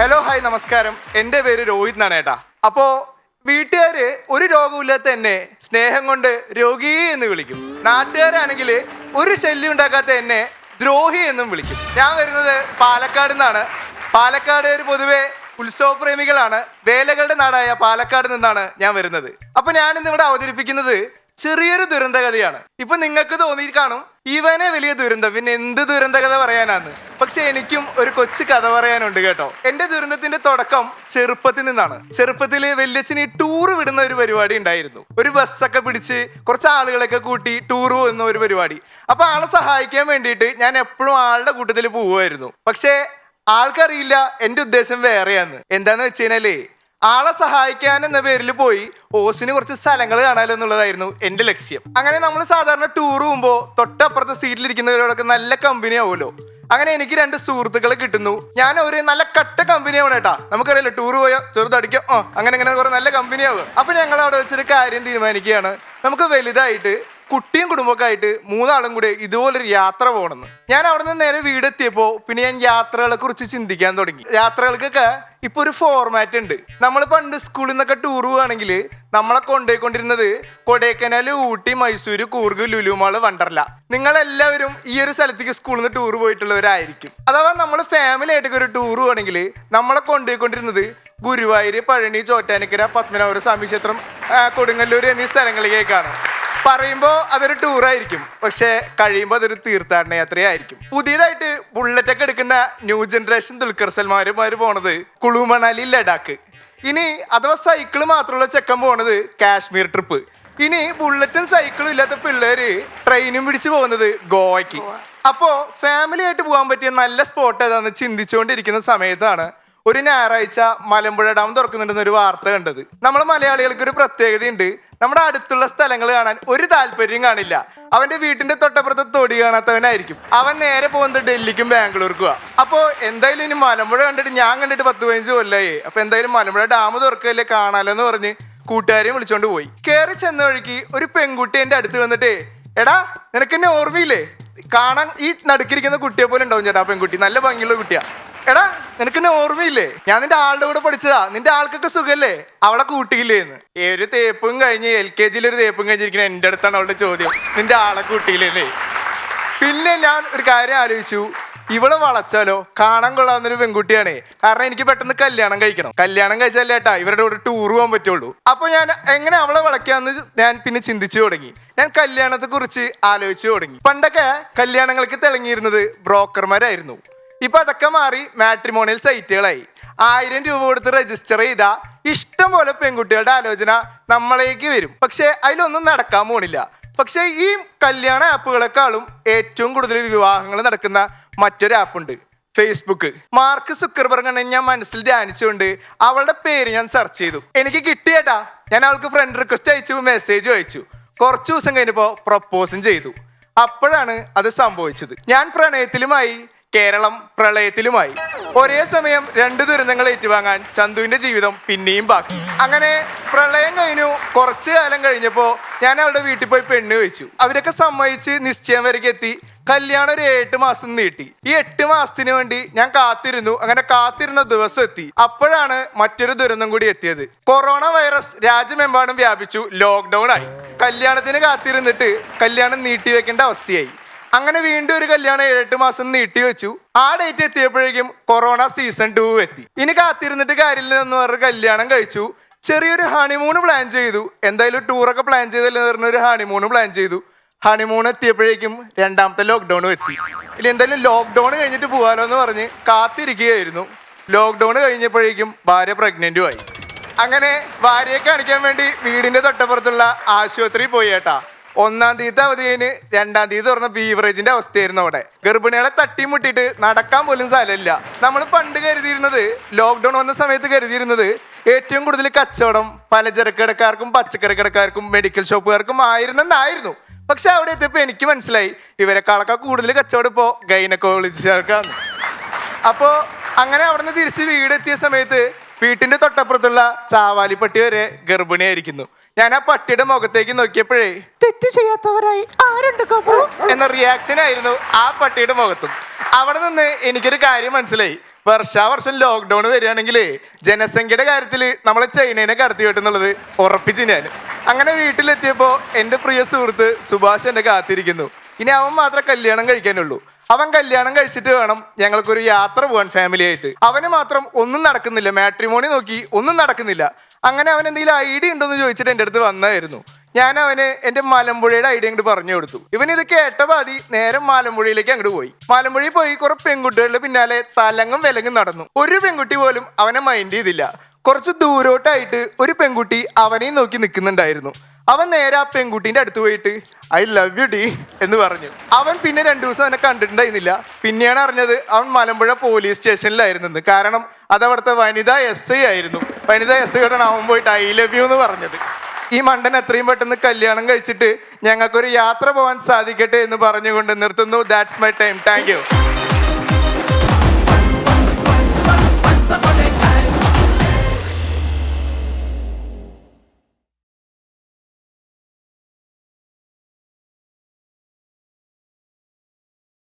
Hello hi നമസ്കാരം. എന്റെ പേര് രോഹിത് എന്നാണ് ഏട്ടാ അപ്പോ വീട്ടുകാര് ഒരു രോഗമില്ലാത്ത എന്നെ സ്നേഹം കൊണ്ട് രോഗി എന്ന് വിളിക്കും. നാട്ടുകാരാണെങ്കിൽ ഒരു ശല്യം ഉണ്ടാക്കാത്ത എന്നെ ദ്രോഹി എന്നും വിളിക്കും. ഞാൻ വരുന്നത് പാലക്കാട് നിന്നാണ്. പാലക്കാടുകാർ പൊതുവെ ഉത്സവപ്രേമികളാണ്. വേലകളുടെ നാടായ പാലക്കാട് നിന്നാണ് ഞാൻ വരുന്നത്. അപ്പൊ ഞാൻ ഇന്ന് ഇവിടെ അവതരിപ്പിക്കുന്നത് ചെറിയൊരു ദുരന്തകഥയാണ്. ഇപ്പൊ നിങ്ങൾക്ക് തോന്നി കാണും ഇവനെ വലിയ ദുരന്തം. പിന്നെ എന്ത് ദുരന്തകഥ പറയാനാണ് പക്ഷെ എനിക്കും ഒരു കൊച്ചു കഥ പറയാനുണ്ട് കേട്ടോ. എന്റെ ദുരന്തത്തിന്റെ തുടക്കം ചെറുപ്പത്തിൽ നിന്നാണ്. ചെറുപ്പത്തിൽ വല്യച്ഛന് ടൂർ വിടുന്ന ഒരു പരിപാടി ഉണ്ടായിരുന്നു. ഒരു ബസ്സൊക്കെ പിടിച്ച് കുറച്ച് ആളുകളൊക്കെ കൂട്ടി ടൂർ പോകുന്ന ഒരു പരിപാടി. അപ്പൊ ആളെ സഹായിക്കാൻ വേണ്ടിയിട്ട് ഞാൻ എപ്പോഴും ആളുടെ കൂട്ടത്തിൽ പോവുമായിരുന്നു. പക്ഷേ ആൾക്കറിയില്ല എന്റെ ഉദ്ദേശം വേറെയാന്ന്. എന്താന്ന് വെച്ച് കഴിഞ്ഞാലേ ആളെ സഹായിക്കാൻ എന്ന പേരിൽ പോയി ഓസിന് കുറച്ച് സ്ഥലങ്ങൾ കാണാലോ എന്നുള്ളതായിരുന്നു എന്റെ ലക്ഷ്യം. അങ്ങനെ നമ്മൾ സാധാരണ ടൂർ പോകുമ്പോൾ തൊട്ടപ്പുറത്തെ സീറ്റിലിരിക്കുന്നവരോടൊക്കെ നല്ല കമ്പനി ആവുമല്ലോ. അങ്ങനെ എനിക്ക് രണ്ട് സുഹൃത്തുക്കളെ കിട്ടുന്നു. ഞാൻ ഒരു നല്ല കട്ട കമ്പനി കേട്ടാ. നമുക്കറിയില്ല ടൂർ പോയാ ചെറുതടിക്കാം ഓ അങ്ങനെ അങ്ങനെ കുറെ നല്ല കമ്പനി ആവുക അപ്പൊ ഞങ്ങൾ അവിടെ വെച്ചൊരു കാര്യം തീരുമാനിക്കുകയാണ്. നമുക്ക് വലുതായിട്ട് കുട്ടിയും കുടുംബമൊക്കെ ആയിട്ട് മൂന്നാളും കൂടി ഇതുപോലൊരു യാത്ര പോകണം ഞാൻ അവിടെ നിന്ന് നേരെ വീടെത്തിയപ്പോൾ പിന്നെ ഞാൻ യാത്രകളെ കുറിച്ച് ചിന്തിക്കാൻ തുടങ്ങി. യാത്രകൾക്കൊക്കെ ഇപ്പൊ ഒരു ഫോർമാറ്റ് ഉണ്ട്. നമ്മൾ പണ്ട് സ്കൂളിൽ നിന്നൊക്കെ ടൂർ പോവുകയാണെങ്കിൽ നമ്മളെ കൊണ്ടുപോയിക്കൊണ്ടിരുന്നത് കൊടൈക്കനാൽ ഊട്ടി മൈസൂര് കൂർഗ് ലുലുമാൾ വണ്ടർല. നിങ്ങൾ എല്ലാവരും ഈ ഒരു സ്ഥലത്തേക്ക് സ്കൂളിൽ നിന്ന് ടൂർ പോയിട്ടുള്ളവരായിരിക്കും. അഥവാ നമ്മൾ ഫാമിലി ആയിട്ടൊക്കെ ഒരു ടൂർ പോവാണെങ്കിൽ നമ്മളെ കൊണ്ടുപോയിക്കൊണ്ടിരുന്നത് ഗുരുവായൂര് പഴനി ചോറ്റാനിക്കര പത്മനാഭപുരം സ്വാമി ക്ഷേത്രം കൊടുങ്ങല്ലൂർ എന്നീ സ്ഥലങ്ങളിലേക്കാണ്. പറയുമ്പോൾ അതൊരു ടൂറായിരിക്കും പക്ഷെ കഴിയുമ്പോൾ അതൊരു തീർത്ഥാടന യാത്രയായിരിക്കും. പുതിയതായിട്ട് ബുള്ളറ്റ് ഒക്കെ എടുക്കുന്ന ന്യൂ ജനറേഷൻ ദുൽഖർ സൽമാരുമാര് പോണത് കുളു മണാലി ലഡാക്ക്. ഇനി അഥവാ സൈക്കിൾ മാത്രമുള്ള ചെക്കൻ പോണത് കാശ്മീർ ട്രിപ്പ് ഇനി ബുള്ളറ്റും സൈക്കിളും ഇല്ലാത്ത പിള്ളേര് ട്രെയിനും പിടിച്ച് പോകുന്നത് ഗോവയ്ക്ക്. അപ്പോൾ ഫാമിലി ആയിട്ട് പോകാൻ പറ്റിയ നല്ല സ്പോട്ട് ഏതാന്ന് ചിന്തിച്ചുകൊണ്ടിരിക്കുന്ന സമയത്താണ് ഒരു ഞായറാഴ്ച മലമ്പുഴ ഡാം തുറക്കുന്നുണ്ടെന്നൊരു വാർത്ത കണ്ടത്. നമ്മൾ മലയാളികൾക്ക് ഒരു പ്രത്യേകതയുണ്ട്. നമ്മുടെ അടുത്തുള്ള സ്ഥലങ്ങൾ കാണാൻ ഒരു താല്പര്യം കാണില്ല. അവന്റെ വീട്ടിന്റെ തൊട്ടപ്പുറത്തെ തൊടി കാണാത്തവനായിരിക്കും. അവൻ നേരെ പോകുന്നത് ഡൽഹിക്കും ബാംഗ്ലൂർക്കും അപ്പോ എന്തായാലും ഇനി മലമ്പുഴ കണ്ടിട്ട് ഞാൻ കണ്ടിട്ട് പത്ത് പതിനഞ്ച് കൊല്ലായി. അപ്പൊ എന്തായാലും മലമ്പുഴ ഡാം തുറക്കല്ലേ കാണാലോ എന്ന് പറഞ്ഞ് കൂട്ടുകാരെയും വിളിച്ചോണ്ട് പോയി. കയറി ചെന്ന വഴിക്ക് ഒരു പെൺകുട്ടി എന്റെ അടുത്ത് വന്നിട്ടേ എടാ നിനക്ക് എന്നെ ഓർമ്മയില്ലേ? കാണാൻ ഈ നടുക്കിരിക്കുന്ന കുട്ടിയെ പോലെ ഉണ്ടാവും ചേട്ടാ പെൺകുട്ടി. നല്ല ഭംഗിയുള്ള കുട്ടിയാ. എടാ നിനക്ക് ഓർമ്മയില്ലേ? ഞാൻ നിന്റെ ആളുടെ കൂടെ പഠിച്ചതാ. നിന്റെ ആൾക്കൊക്കെ സുഖല്ലേ? അവളെ കൂട്ടിയില്ലേ എന്ന് ഒരു തേപ്പും കഴിഞ്ഞ് എൽ കെ ജിയിൽ ഒരു തേപ്പും കഴിഞ്ഞിരിക്കുന്ന എന്റെ അടുത്താണ് അവളുടെ ചോദ്യം. നിന്റെ ആളെ കൂട്ടിയില്ലേ പിന്നെ ഞാൻ ഒരു കാര്യം ആലോചിച്ചു. ഇവളെ വളച്ചാലോ? കാണാൻ കൊള്ളാവുന്നൊരു പെൺകുട്ടിയാണേ. കാരണം എനിക്ക് പെട്ടെന്ന് കല്യാണം കഴിക്കണം. കല്യാണം കഴിച്ചാലേ ഏട്ടാ ഇവരുടെ കൂടെ ടൂർ പോകാൻ പറ്റുള്ളൂ. അപ്പൊ ഞാൻ എങ്ങനെ അവളെ വളയ്ക്കാന്ന് ഞാൻ പിന്നെ ചിന്തിച്ചു തുടങ്ങി. ഞാൻ കല്യാണത്തെ കുറിച്ച് ആലോചിച്ചു തുടങ്ങി. പണ്ടൊക്കെ കല്യാണങ്ങൾക്ക് തിളങ്ങിയിരുന്നത് ബ്രോക്കർമാരായിരുന്നു. ഇപ്പൊ അതൊക്കെ മാറി മാട്രിമോണിയൽ സൈറ്റുകളായി ആയിരം രൂപ കൊടുത്ത് രജിസ്റ്റർ ചെയ്ത ഇഷ്ടം പോലെ പെൺകുട്ടികളുടെ ആലോചന നമ്മളേക്ക് വരും. പക്ഷെ അതിലൊന്നും നടക്കാൻ പോണില്ല. പക്ഷെ ഈ കല്യാണ ആപ്പുകളെക്കാളും ഏറ്റവും കൂടുതൽ വിവാഹങ്ങൾ നടക്കുന്ന മറ്റൊരു ആപ്പുണ്ട് ഫേസ്ബുക്ക് മാർക്ക് സുക്കർബർഗാണ് ഞാൻ മനസ്സിൽ ധ്യാനിച്ചുകൊണ്ട് അവളുടെ പേര് ഞാൻ സെർച്ച് ചെയ്തു. എനിക്ക് കിട്ടിയേട്ടാ. ഞാൻ അവൾക്ക് ഫ്രണ്ട് റിക്വസ്റ്റ് അയച്ചു മെസ്സേജ് അയച്ചു. കുറച്ച് ദിവസം കഴിഞ്ഞപ്പോ പ്രപ്പോസും ചെയ്തു. അപ്പോഴാണ് അത് സംഭവിച്ചത്. ഞാൻ പ്രണയത്തിലുമായി കേരളം പ്രളയത്തിലുമായി. ഒരേ സമയം രണ്ട് ദുരന്തങ്ങൾ ഏറ്റുവാങ്ങാൻ ചന്തുവിന്റെ ജീവിതം പിന്നെയും ബാക്കി. അങ്ങനെ പ്രളയം കഴിഞ്ഞു. കുറച്ച് കാലം കഴിഞ്ഞപ്പോ ഞാൻ അവളുടെ വീട്ടിൽ പോയി പെണ്ണ് വെച്ചു അവരൊക്കെ സമ്മതിച്ച് നിശ്ചയം വരയ്ക്ക് എത്തി. കല്യാണം ഒരു എട്ട് മാസം നീട്ടി. ഈ എട്ട് മാസത്തിന് വേണ്ടി ഞാൻ കാത്തിരുന്നു. അങ്ങനെ കാത്തിരുന്ന ദിവസം എത്തി. അപ്പോഴാണ് മറ്റൊരു ദുരന്തം കൂടി എത്തിയത്. കൊറോണ വൈറസ് രാജ്യമെമ്പാടും വ്യാപിച്ചു. ലോക്ക്ഡൌൺ ആയി. കല്യാണത്തിന് കാത്തിരുന്നിട്ട് കല്യാണം നീട്ടിവെക്കേണ്ട അവസ്ഥയായി. അങ്ങനെ വീണ്ടും ഒരു കല്യാണം ഏഴെട്ട് മാസം നീട്ടി വെച്ചു. ആ ഡേറ്റ് എത്തിയപ്പോഴേക്കും കൊറോണ സീസൺ ടു എത്തി. ഇനി കാത്തിരുന്നിട്ട് കാര്യമില്ല എന്ന് പറഞ്ഞ കല്യാണം കഴിച്ചു. ചെറിയൊരു ഹണിമൂൺ പ്ലാൻ ചെയ്തു. എന്തായാലും ടൂറൊക്കെ പ്ലാൻ ചെയ്തല്ലോ പറഞ്ഞ ഒരു ഹണിമൂൺ പ്ലാൻ ചെയ്തു. ഹണിമൂൺ എത്തിയപ്പോഴേക്കും രണ്ടാമത്തെ ലോക്ക്ഡൌണും എത്തി. ഇല്ല എന്തായാലും ലോക്ക്ഡൌൺ കഴിഞ്ഞിട്ട് പോകാലോ എന്ന് പറഞ്ഞ് കാത്തിരിക്കുകയായിരുന്നു. ലോക്ക്ഡൌൺ കഴിഞ്ഞപ്പോഴേക്കും ഭാര്യ പ്രഗ്നന്റും ആയി. അങ്ങനെ ഭാര്യയെ കാണിക്കാൻ വേണ്ടി വീടിന്റെ തൊട്ടപ്പുറത്തുള്ള ആശുപത്രി പോയി ഏട്ടാ. ഒന്നാം തീയതി അവധി കഴിഞ്ഞ് രണ്ടാം തീയതി തുറന്ന ബീവറേജിന്റെ അവസ്ഥയായിരുന്നു അവിടെ. ഗർഭിണികളെ തട്ടിമുട്ടിയിട്ട് നടക്കാൻ പോലും സ്ഥലമില്ല. നമ്മൾ പണ്ട് കരുതിയിരുന്നത് ലോക്ക്ഡൗൺ വന്ന സമയത്ത് കരുതിയിരുന്നത് ഏറ്റവും കൂടുതൽ കച്ചവടം പലചരക്ക് കടക്കാർക്കും പച്ചക്കറി കടക്കാർക്കും മെഡിക്കൽ ഷോപ്പുകാർക്കും ആയിരുന്നെന്നായിരുന്നു. പക്ഷെ അവിടെ എത്തിയപ്പോൾ എനിക്ക് മനസ്സിലായി ഇവരെക്കാളൊക്കെ കൂടുതൽ കച്ചവടം ഇപ്പോൾ ഗൈനക്കോളജിസ്റ്റുകാർക്കാണ് അപ്പോൾ അങ്ങനെ അവിടെ നിന്ന് തിരിച്ച് വീടെത്തിയ സമയത്ത് വീട്ടിന്റെ തൊട്ടപ്പുറത്തുള്ള ചാവാലിപ്പട്ടി വരെ ഗർഭിണിയായിരിക്കുന്നു. ഞാൻ ആ പട്ടിയുടെ മുഖത്തേക്ക് നോക്കിയപ്പോഴേ തെറ്റ് ചെയ്യാത്തവരായി ആരുണ്ട് എന്ന റിയാക്ഷൻ ആയിരുന്നു ആ പട്ടിയുടെ മുഖത്തും. അവിടെ നിന്ന് എനിക്കൊരു കാര്യം മനസ്സിലായി. വർഷാവർഷം ലോക്ക്ഡൗൺ വരികയാണെങ്കിൽ ജനസംഖ്യയുടെ കാര്യത്തിൽ നമ്മളെ ചൈനേനെ കടത്തി വെട്ടുന്നുള്ളത് ഉറപ്പിച്ചു ഞാൻ. അങ്ങനെ വീട്ടിലെത്തിയപ്പോൾ എന്റെ പ്രിയ സുഹൃത്ത് സുഭാഷ് എന്നെ കാത്തിരിക്കുന്നു. ഇനി അവൻ മാത്രമേ കല്യാണം കഴിക്കാനുള്ളൂ. അവൻ കല്യാണം കഴിച്ചിട്ട് വേണം ഞങ്ങൾക്കൊരു യാത്ര പോകാൻ ഫാമിലി ആയിട്ട്. അവന് മാത്രം ഒന്നും നടക്കുന്നില്ല. മാട്രിമോണി നോക്കി ഒന്നും നടക്കുന്നില്ല. അങ്ങനെ അവൻ എന്തെങ്കിലും ഐഡിയ ഉണ്ടോ എന്ന് ചോദിച്ചിട്ട് എന്റെ അടുത്ത് വന്നായിരുന്നു. ഞാൻ അവന് എന്റെ മലമ്പുഴയുടെ ഐഡിയ അങ്ങോട്ട് പറഞ്ഞു കൊടുത്തു. ഇവൻ ഇത് കേട്ട പാതി നേരെ മാലമ്പുഴയിലേക്ക് അങ്ങോട്ട് പോയി. മലമ്പുഴയിൽ പോയി കുറെ പെൺകുട്ടികളുടെ പിന്നാലെ തലങ്ങും വിലങ്ങും നടന്നു. ഒരു പെൺകുട്ടി പോലും അവനെ മൈൻഡ് ചെയ്തില്ല. കുറച്ച് ദൂരോട്ടായിട്ട് ഒരു പെൺകുട്ടി അവനെയും നോക്കി നിൽക്കുന്നുണ്ടായിരുന്നു. അവൻ നേരെ ആ പെൺകുട്ടീന്റെ അടുത്ത് പോയിട്ട് ഐ ലവ് യു ഡി എന്ന് പറഞ്ഞു. അവൻ പിന്നെ രണ്ടു ദിവസം അവനെ കണ്ടിട്ടുണ്ടായിരുന്നില്ല. പിന്നെയാണ് അറിഞ്ഞത് അവൻ മലമ്പുഴ പോലീസ് സ്റ്റേഷനിലായിരുന്നെന്ന്. കാരണം അത് അവിടുത്തെ വനിതാ എസ് ഐ ആയിരുന്നു. വനിതാ എസ് ഐയോടാണ് അവൻ പോയിട്ട് ഐ ലവ് യു എന്ന് പറഞ്ഞത്. ഈ മണ്ടൻ എത്രയും പെട്ടെന്ന് കല്യാണം കഴിച്ചിട്ട് ഞങ്ങൾക്കൊരു യാത്ര പോകാൻ സാധിക്കട്ടെ എന്ന് പറഞ്ഞുകൊണ്ട് നിർത്തുന്നു. That's my time thank you